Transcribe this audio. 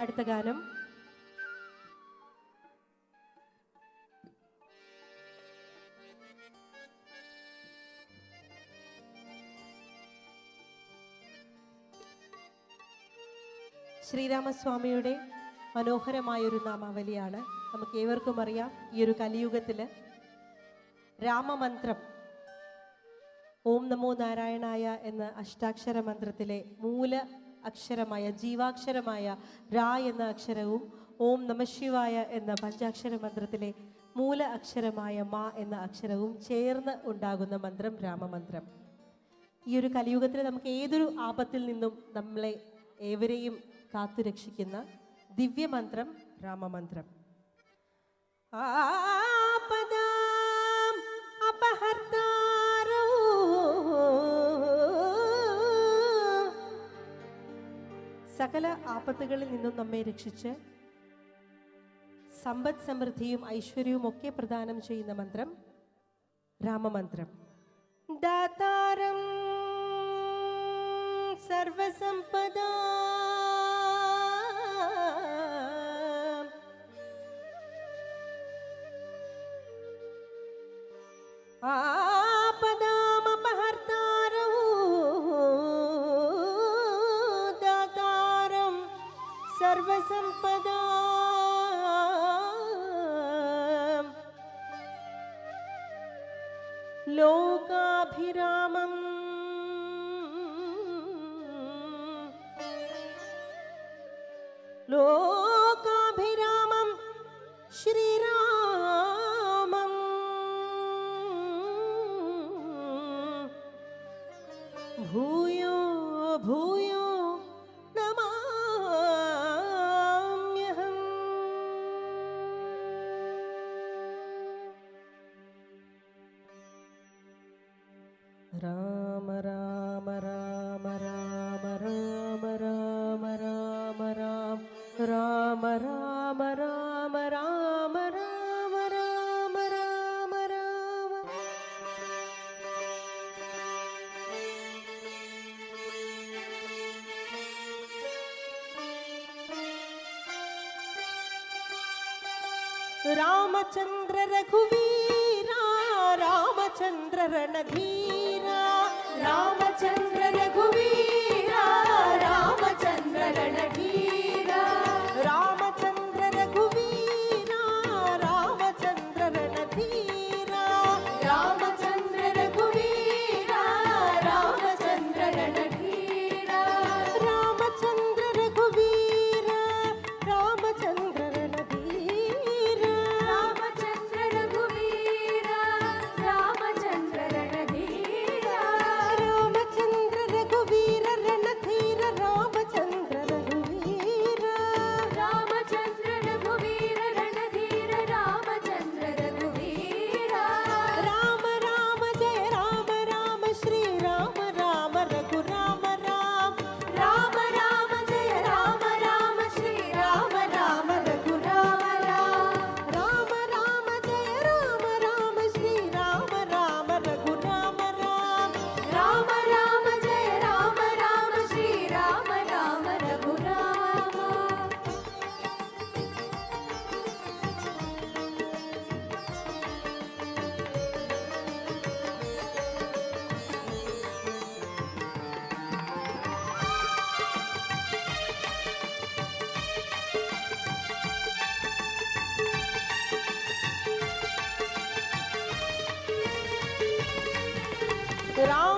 അടുത്ത ഗാനം. ശ്രീരാമസ്വാമിയുടെ മനോഹരമായൊരു നാമാവലിയാണ്. നമുക്ക് ഏവർക്കും അറിയാം ഈ ഒരു കലിയുഗത്തിൽ രാമമന്ത്രം ഓം നമോ നാരായണായ എന്ന അഷ്ടാക്ഷര മന്ത്രത്തിലെ മൂല അക്ഷരമായ ജീവാക്ഷരമായ രാ എന്ന അക്ഷരവും ഓം നമശിവായ എന്ന പഞ്ചാക്ഷര മന്ത്രത്തിലെ മൂല അക്ഷരമായ മാ എന്ന അക്ഷരവും ചേർന്ന് ഉണ്ടാകുന്ന മന്ത്രം രാമമന്ത്രം. ഈ ഒരു കലിയുഗത്തിൽ നമുക്ക് ഏതൊരു ആപത്തിൽ നിന്നും നമ്മളെ ഏവരെയും കാത്തുരക്ഷിക്കുന്ന ദിവ്യമന്ത്രം രാമമന്ത്രം. ആപദാം സകല ആപത്തുകളിൽ നിന്നും നമ്മെ രക്ഷിച്ച് സമ്പദ് സമൃദ്ധിയും ഐശ്വര്യവും ഒക്കെ പ്രദാനം ചെയ്യുന്ന മന്ത്രം രാമമന്ത്രം. ദാതാരം സർവസമ്പദാ सर्वसम्पदा। लोकाभिरामम्। लोकाभिरामं श्रीरामम्। भूयो भूय। Ram Ram Ram Ram Ram Ram Ram Ram Ram Ram Ram Ram Ram Ram Ram Ram Ramchandra रघुवीरा Ramchandra Randhir Ramachandra రఘువీరా Ramachandra రణట Good on.